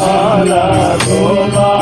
ala goma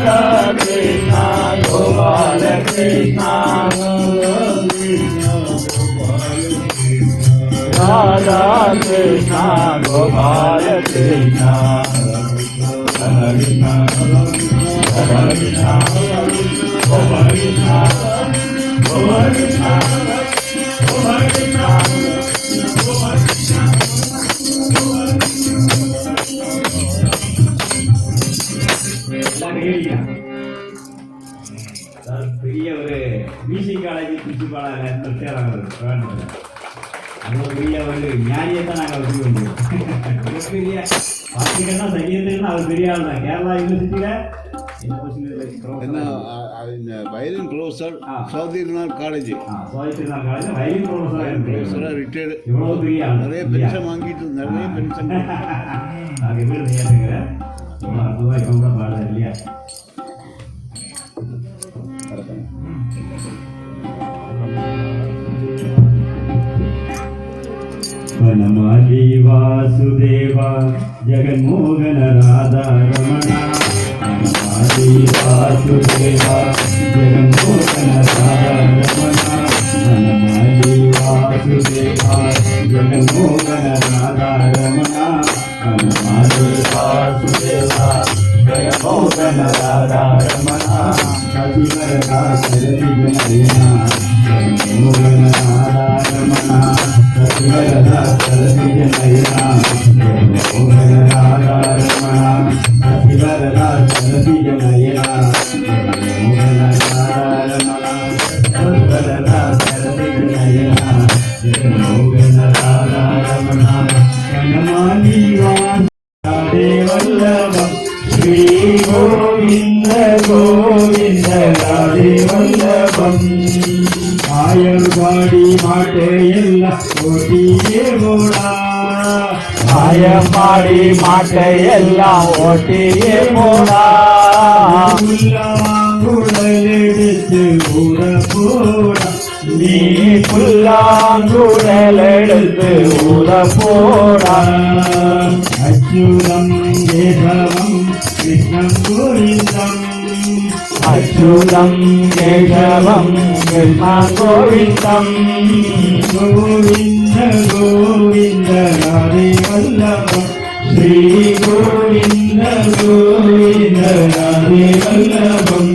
Krishna Gopal Krishna Radha Krishna Gopal Krishna Gopal Krishna Gopal பெரியாள் தான் கேரளா வாங்கிட்டு நிறைய பென்ஷன் జగన్మోహన రాధా రమణ వనమాలి వాసుదేవ జగన్మోహన రాధా రమణ వనమాలి జగన్మోహన రాధా రమణ వనమాలి జగన్మోహన రాధా రమణ కవివరగా సరసి జనయన జగన్మోహన రాధా రమణ కవివరగా సరసి జనయన ஆயர்பாடி மாட்டே எல்லாம் ஓட்டியே போடா. ஆயமாடி மாட்டை எல்லாம் ஓட்டியே போடா. எடுத்து ஊற போடா. நீ புல்லாங்குழல் எடுத்து ஊற போடா. அச்சுதம் கேசவம் கிருஷ்ணம் கோவிந்தம் அச்சுதம் கேசவம் கிருஷ்ணா கோவிந்தம் கோவிந்த கோவிந்த ராதே வல்லபம் ஸ்ரீ கோவிந்த கோவிந்த ராதே வல்லபம்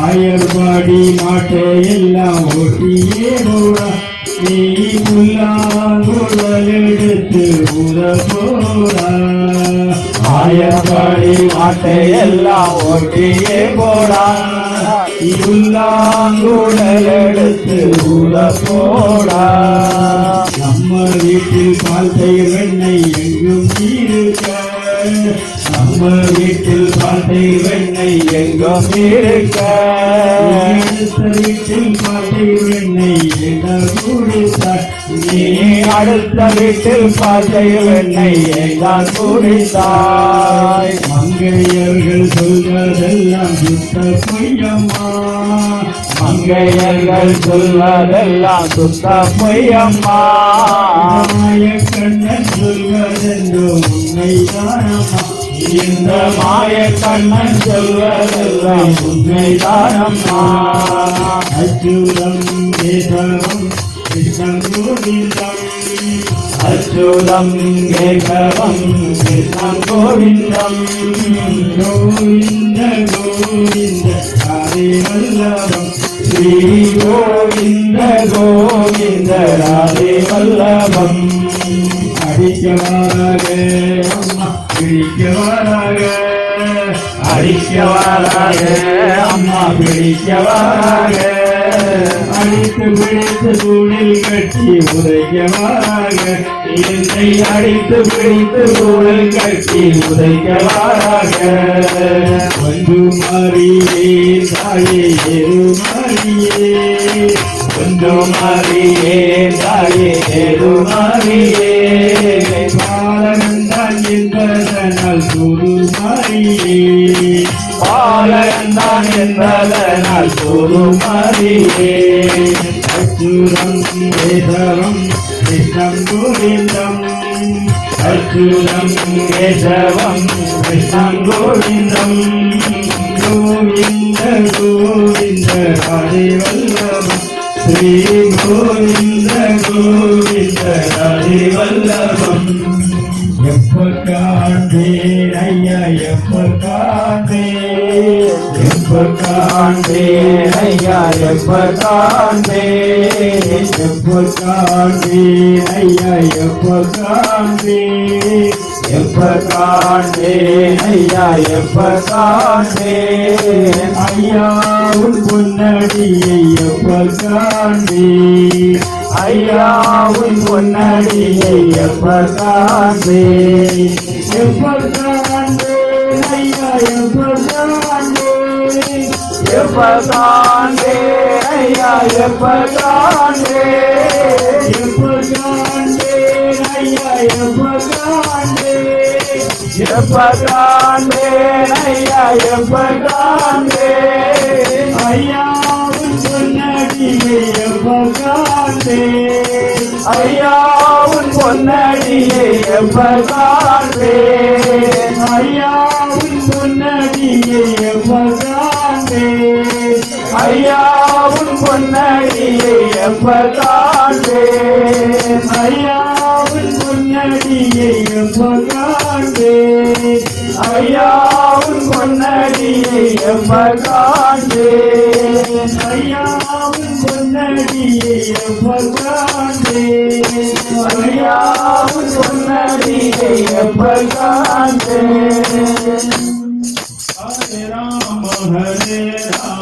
ஆயர்பாடி மாட்டை எல்லாம் ஓட்டியே போடா நீ புல்லாங்குழல் எடுத்து உத போடா ஆயப்பாடி மாட்டை எல்லாம் ஓட்டியே போடா. உள்ளாங்குழல் எடுத்து ஊற போடா நம்ம வீட்டில் பால் தயிர் வெண்ணெய் எங்கும் இருக்க. நம்ம வீட்டில் பால் தயிர் வெண்ணெய் எங்கும் இருக்க. வீட்டில் பால் வெண்ணெய் எங்க குடித்தார் நீ அடுத்த வீட்டில் பாசை வெண்ணெய் எங்கால் குடித்தாய். மங்கையர்கள் சொல்வதெல்லாம் சுத்த பொய்யம்மா. மங்கையர்கள் சொல்வதெல்லாம் சுத்த பொய்யம்மா. மாயக்கண்ணன் சொல்வதென்றோ உண்மைதானம்மா. இந்த மாய கண்ணன் சொல்வதெல்லாம் உண்மைதானம்மா. அச்சுதம் கேசவம் கிருஷ்ணம் கோவிந்தம் அச்சுதம் கேசவம் கிருஷ்ணம் கோவிந்தம் கோவிந்த கோவிந்த ஹரே வல்லபம் ஸ்ரீ கோவிந்த கோவிந்த ராதே வல்லபம் அடிக்கவாராக அம்மா அடித்து பிடித்து தூணில் கட்டி உதைக்கவாராக. என்னை அடித்து பிடித்து ஊழல் கட்டி உதைக்கவாராக. வந்து மாறியே தாயே ஏறு மாறியே. கொஞ்சம் மாறியே தாயே ஏது மாறியே. பாலகந்தான் என்பதனால் குரு மாறியே. பாலகந்தான் என்பதனால் ஒரு அச்சுரம் கேசவம் கிருஷ்ணம் கோவிந்தம். அச்சுதம் கேசவம் கிருஷ்ணம் கோவிந்தம். கோவிந்த கோவிந்த ஹரிவல்லபம் ஸ்ரீ கோவிந்த கோவிந்த ஹரே ஐயா எப்ப காண்பேன் ஐயா எப்ப காண்பேன் எப்ப காண்பேன் ஐயா எப்ப காண்பேன் எப்ப காண்பேன் ஐயா எப்ப காண்பேன் ஐயா எப்ப பொன்னடியை எப்ப பொன்னடியை எப்ப எப்ப ஐயா எப்ப எப்ப ஐயா எப்ப எப்ப ஐயா எப்ப காண்பேன் எப்ப காண்பேன் ஐயா எப்ப காண்பேன் ஐயாவும் பொன்னடியை எப்ப காண்பேன் ஐயாவின் பொன்னடியை எப்ப காண்பேன் ஐயாவின் பொன்னடியை எப்ப காண்பேன் ஐயாவின் பொன்னடியை எப்ப காண்பேன் ஐயாவின் பொன்னடியை எப்ப காண்பேன் ஐயாவின் பொன்னடியை எப்ப காண்பேன் ஐயாவின் பொன்னடியை எப்ப காண்பேன் ஐயாவின் பொன்னடியை எப்ப ஹரே ராம ஹரே ராம.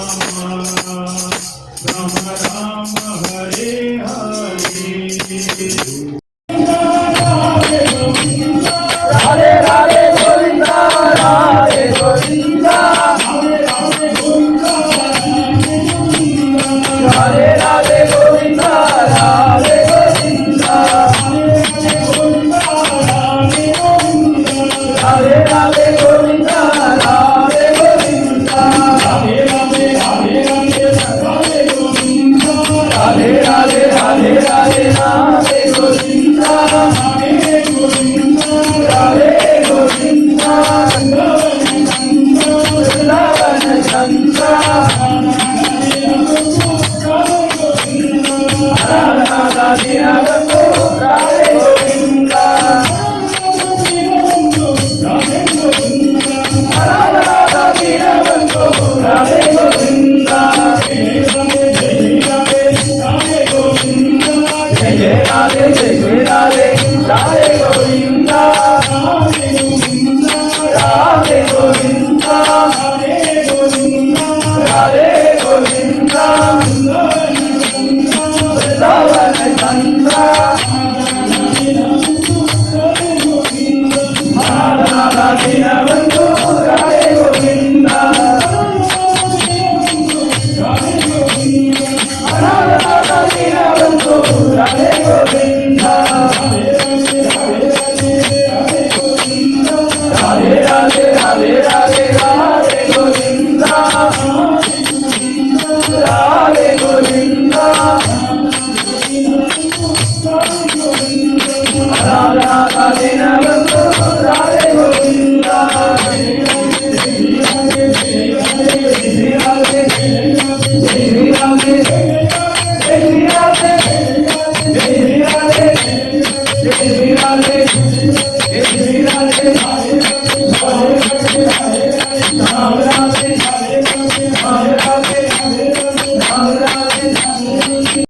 జయ రాధే జయ రాధే రాధే గోవింద రాధే గోవింద